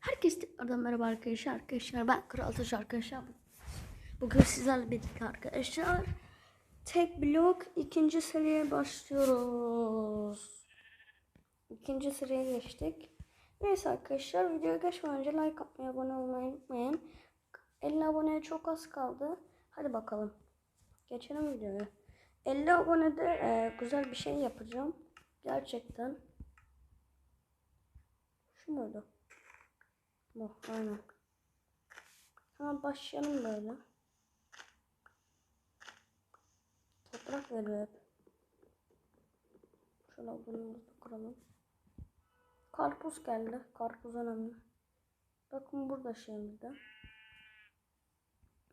Herkese tekrardan merhaba arkadaşlar. Arkadaşlar ben Kral Taş arkadaşlar. Bugün sizlerle birlikte arkadaşlar. Tek blok ikinci seriye başlıyoruz. İkinci seriye geçtik. Neyse arkadaşlar videoya geçmeden önce like atmayı, abone olmayı unutmayın. 50 aboneye çok az kaldı. Hadi bakalım. Geçelim videoya. 50 abonede e, güzel bir şey yapacağım. Gerçekten. Şu muydu? Bu aynen. Hemen başlayalım böyle. Toprak veriyor hep. Şöyle bunu kuralım. Karpuz geldi. Karpuz önemli. Bakın burada şeyimizde.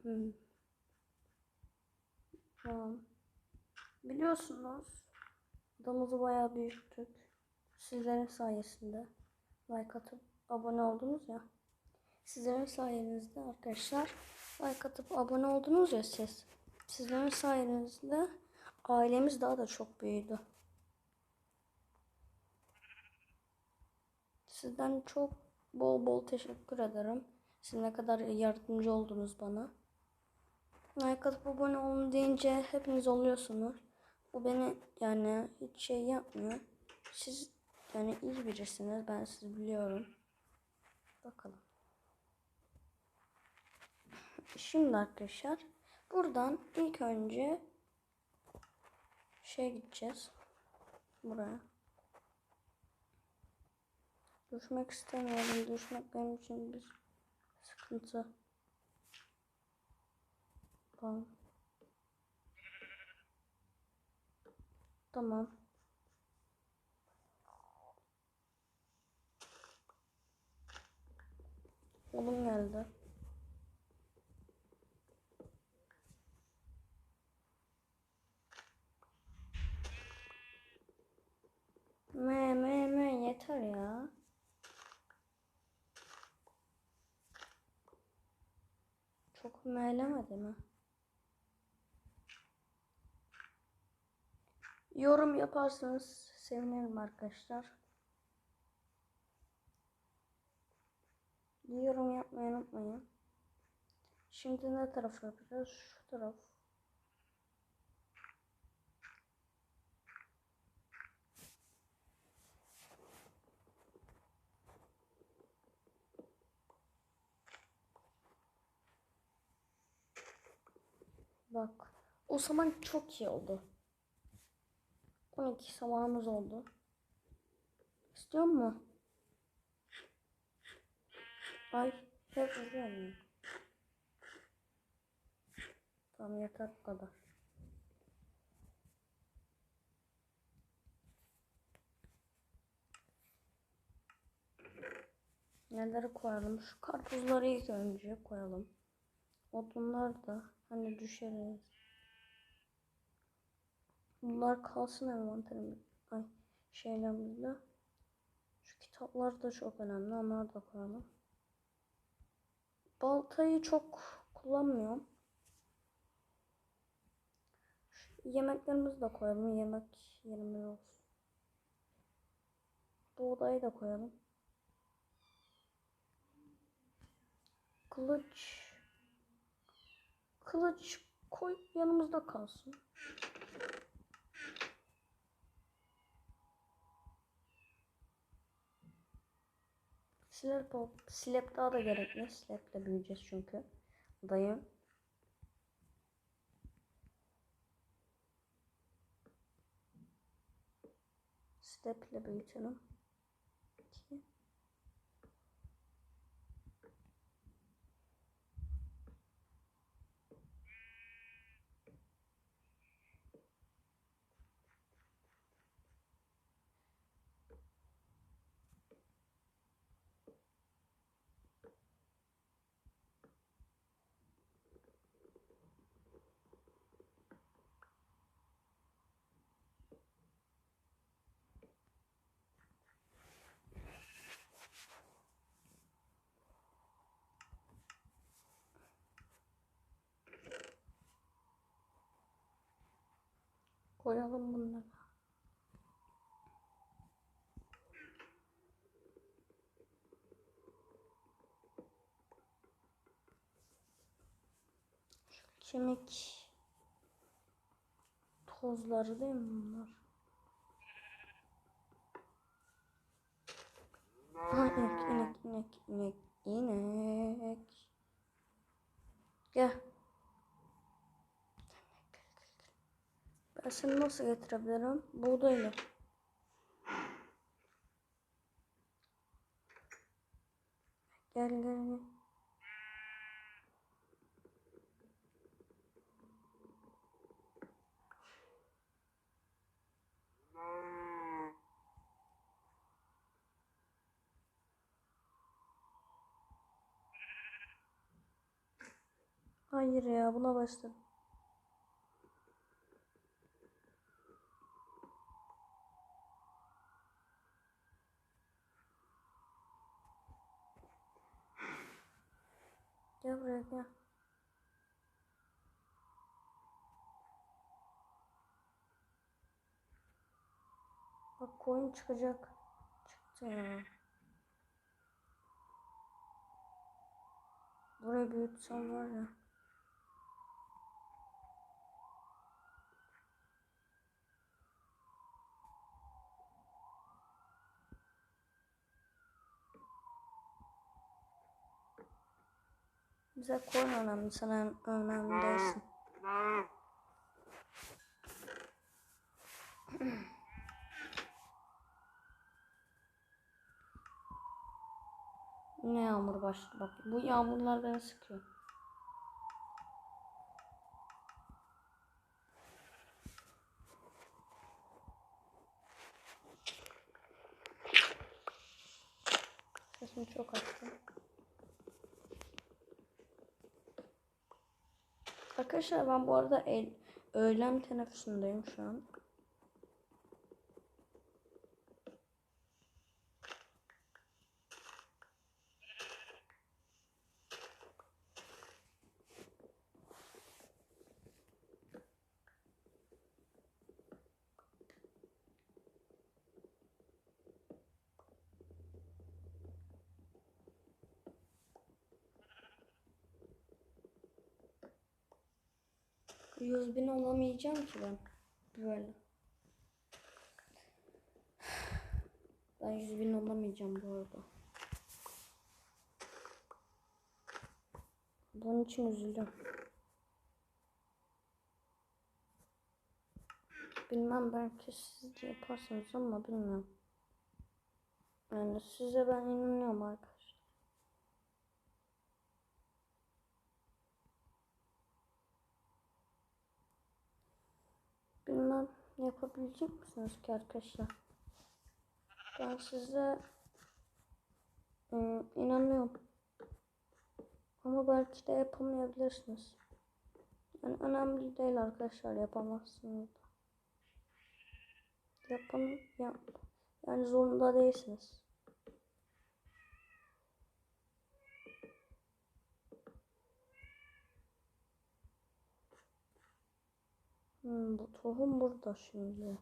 Hmm. Tamam. Biliyorsunuz adamızı bayağı büyüttük. Sizlerin sayesinde. Like atıp abone oldunuz ya. Sizlerin sayenizde arkadaşlar like atıp abone oldunuz ya siz. Sizlerin sayenizde ailemiz daha da çok büyüdü. Sizden çok bol bol teşekkür ederim. Siz ne kadar yardımcı oldunuz bana. Like atıp abone olun deyince hepiniz oluyorsunuz. Bu beni yani hiç şey yapmıyor. Siz yani iyi birisiniz. Ben sizi biliyorum. Bakalım. Şimdi arkadaşlar buradan ilk önce şey gideceğiz. Buraya. Düşmek istemiyorum. Düşmek benim için bir sıkıntı. Tamam. Tamam. Oğlum geldi. Me me me yeter ya. Çok melemedi mi? Yorum yaparsanız sevinirim arkadaşlar. Yorum yapmayı unutmayın. Şimdi ne taraf yapacağız? Şu taraf. Bak. O zaman çok iyi oldu. 12 samanımız oldu. İstiyor mu? Ay hep. Tamam yeter bu kadar. Neleri koyalım? Şu karpuzları ilk önce koyalım. Odunlar da hani düşeriz. Bunlar kalsın envanterimizde. Ay şeylerimizde. Şu kitaplar da çok önemli. Onları da koyalım. Baltayı çok kullanmıyorum. Şu yemeklerimizi de koyalım. Yemek yerimiz olsun. Buğdayı da koyalım. Kılıç. Kılıç koy yanımızda kalsın. Slap, slap daha da gerekli. Slap'le büyüyeceğiz çünkü. Dayı. Slap'le büyütelim. İki. koyalım bunları. Kemik tozları değil mi bunlar? Ha inek inek inek inek inek. Gel. Seni nasıl getirebilirim? Buğdayla. Gel gel gel. Hayır ya buna başladım. Buraya gel. Bak koyun çıkacak. Çıktı ya. Burayı büyütsem var ya. Bize koyun önemli, sana önemli değilsin. Yine yağmur başladı bak. Bu yağmurlar beni sıkıyor. Sesimi çok açtım. Arkadaşlar ben bu arada el, öğlen teneffüsündeyim şu an. Yüz bin olamayacağım ki ben. Böyle. Ben yüz bin olamayacağım bu arada. Bunun için üzüldüm. Bilmem belki siz de yaparsınız ama bilmiyorum. Yani size ben inanıyorum arkadaşlar. Bilmem yapabilecek misiniz ki arkadaşlar? Ben size ıı, inanıyorum. Ama belki de yapamayabilirsiniz. Yani önemli değil arkadaşlar yapamazsınız. Yapın yap. Yani zorunda değilsiniz. Hmm, bu tohum burada şimdi.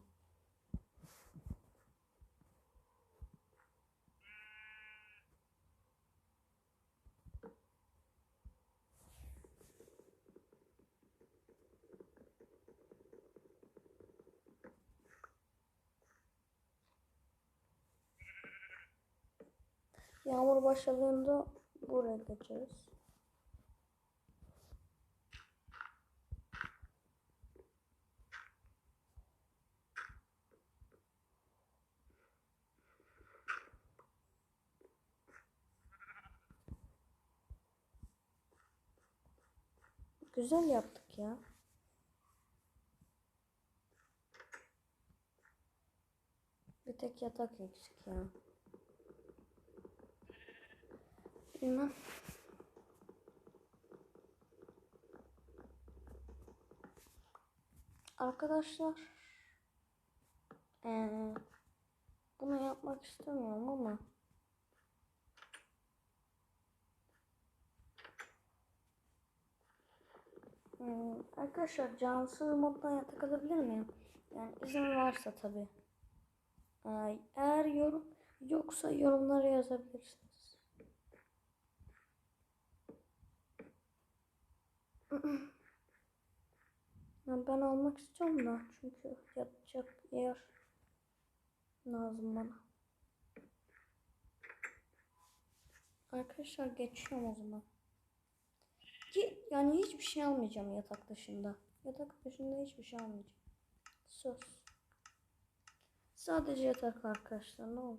Yağmur başladığında buraya geçeriz. Güzel yaptık ya. Bir tek yatak eksik ya. Bilmem. Arkadaşlar. Ee, bunu yapmak istemiyorum ama. Hmm, arkadaşlar cansız moddan yatak alabilir miyim? Yani izin varsa tabi. Eğer yorum yoksa yorumlara yazabilirsiniz. Ben almak istiyorum da çünkü yatacak yer lazım bana. Arkadaşlar geçiyorum o zaman. Ki yani hiçbir şey almayacağım yatak dışında. Yatak dışında hiçbir şey almayacağım. Söz. Sadece yatak arkadaşlar ne olur.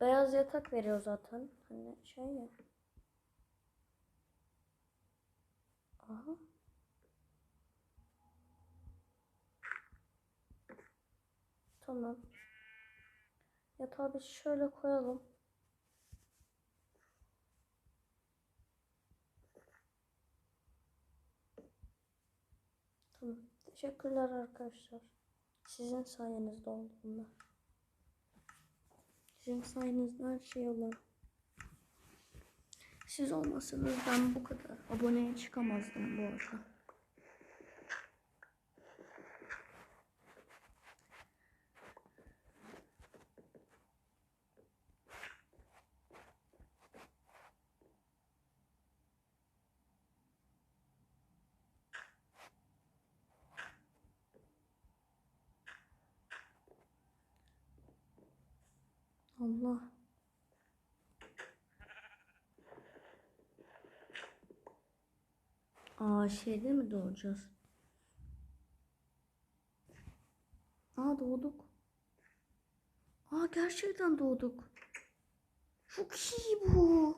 Beyaz yatak veriyor zaten. Hani şey ya. Aha. Tamam. Yatağı biz şöyle koyalım. Tamam. Teşekkürler arkadaşlar. Sizin sayenizde oldu bunlar. Sizin sayenizde her şey olur. Siz olmasanız ben bu kadar aboneye çıkamazdım bu arada. Allah. Aa şeyde mi doğacağız? Aa doğduk. Aa gerçekten doğduk. Çok iyi bu.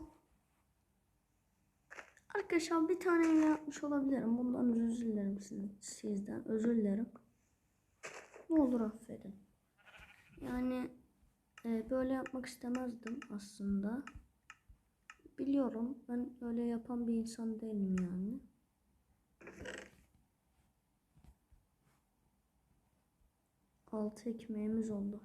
Arkadaşlar bir tane yapmış olabilirim. Bundan özür dilerim sizden. Özür dilerim. Ne olur affedin. Yani e, böyle yapmak istemezdim aslında. Biliyorum ben öyle yapan bir insan değilim yani. Altı ekmeğimiz oldu.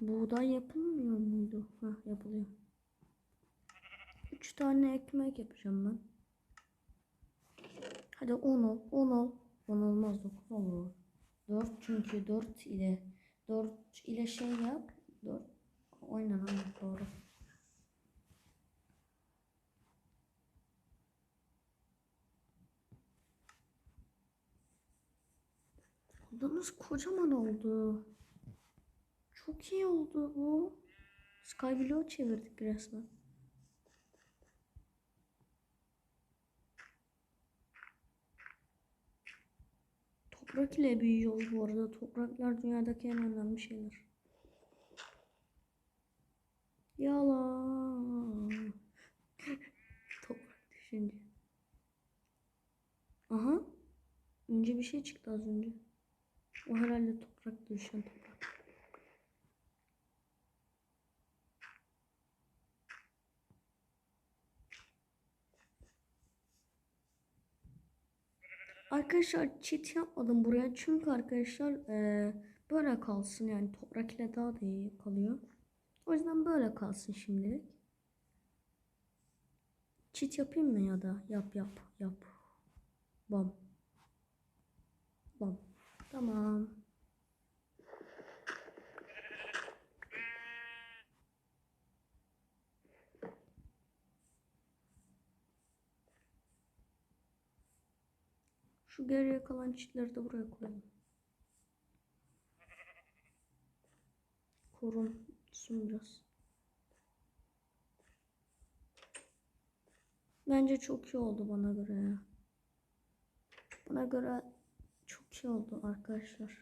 Buğday yapılmıyor muydu? Ha yapılıyor. Üç tane ekmek yapacağım ben. Hadi 10 ol, 10 ol. 10 olmaz 9 olur. 4 çünkü 4 ile 4 ile şey yap. 4 Aynen aynen doğru. Odamız kocaman oldu. Çok iyi oldu bu. Skyblock çevirdik resmen. Toprak ile büyüyor bu arada. Topraklar dünyadaki en önemli şeyler. Yalan. Toprak düşünce. Aha. Önce bir şey çıktı az önce. O herhalde toprak düşen toprak. Arkadaşlar çit yapmadım buraya çünkü arkadaşlar eee, böyle kalsın yani toprak ile daha da iyi kalıyor. O yüzden böyle kalsın şimdilik. Çit yapayım mı ya da yap yap yap. Bam. Bam. Tamam. Şu geriye kalan çitleri de buraya koyalım. Korunsun biraz. Bence çok iyi oldu bana göre ya. Bana göre çok iyi oldu arkadaşlar.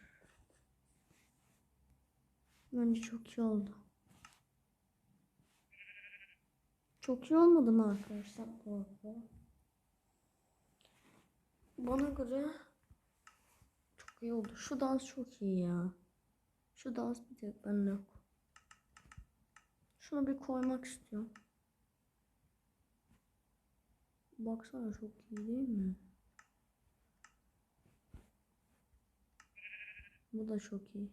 Bence çok iyi oldu. Çok iyi olmadı mı arkadaşlar? Bu? Bana göre çok iyi oldu. Şu dans çok iyi ya. Şu dans bir tek bende yok. Şunu bir koymak istiyorum. Baksana çok iyi değil mi? Bu da çok iyi.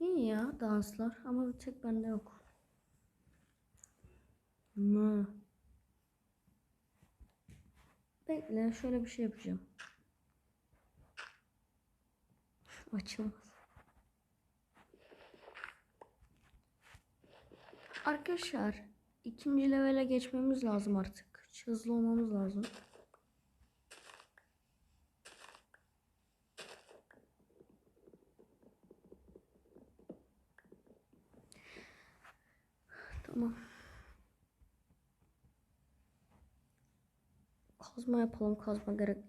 İyi ya danslar ama bir tek bende yok. Ama Bekle şöyle bir şey yapacağım. Açılmaz. Arkadaşlar ikinci levele geçmemiz lazım artık. Hızlı olmamız lazım. Tamam. Kazma yapalım. Kazma gerek.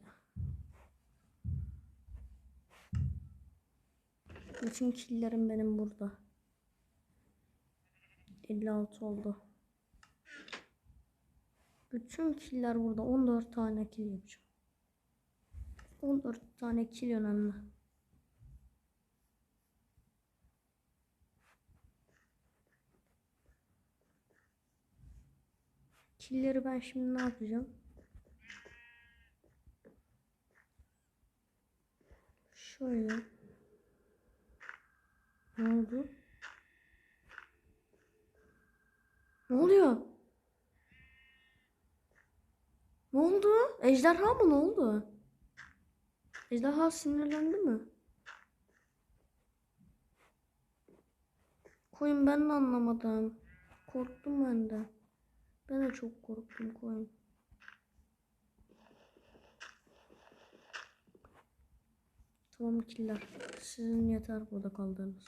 Bütün killerim benim burada. 56 oldu. Bütün killer burada. 14 tane kill yapacağım. 14 tane kill önemli. Killleri ben şimdi ne yapacağım? Şöyle. Ne oldu? Ne oluyor? Ne oldu? Ejderha mı ne oldu? Ejderha sinirlendi mi? Koyun ben de anlamadım. Korktum ben de. Ben de çok korktum koyun. Tamam killer. Sizin yeter burada kaldığınız.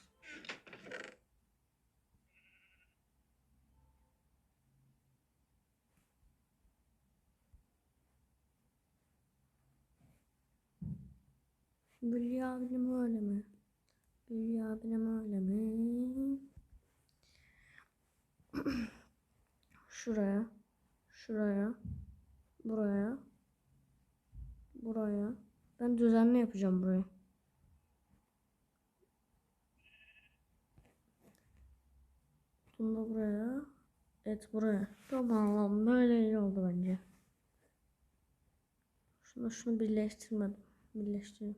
Hülya abim öyle mi? Hülya abim öyle mi? Şuraya. Şuraya. Buraya. Buraya. Ben düzenli yapacağım burayı. Bunu buraya. Evet buraya. Tamam böyle iyi oldu bence. Şunu şunu birleştirmedim. Birleştireyim.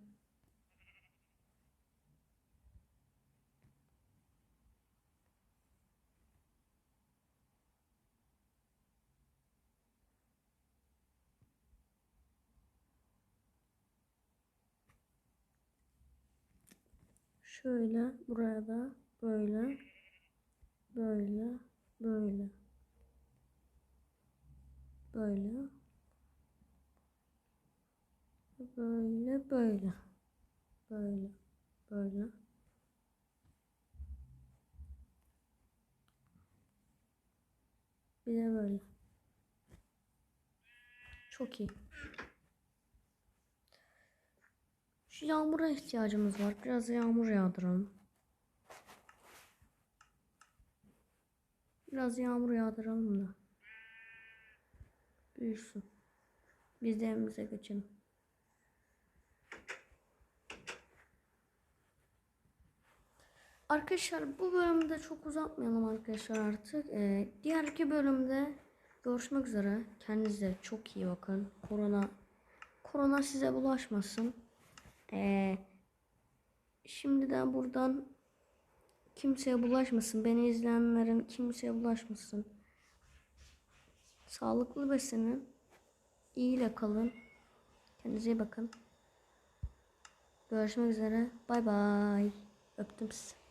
Şöyle buraya da böyle böyle böyle. Böyle. Böyle böyle. Böyle böyle. Bir de böyle. Çok iyi. Şu yağmura ihtiyacımız var. Biraz yağmur yağdıralım biraz yağmur yağdıralım da büyüsün biz de evimize geçelim Arkadaşlar bu bölümde çok uzatmayalım arkadaşlar artık. Ee, diğer iki bölümde görüşmek üzere. Kendinize çok iyi bakın. Korona korona size bulaşmasın. Ee, şimdiden buradan kimseye bulaşmasın. Beni izleyenlerin kimseye bulaşmasın. Sağlıklı beslenin. İyiyle kalın. Kendinize iyi bakın. Görüşmek üzere. Bay bay. Öptüm sizi.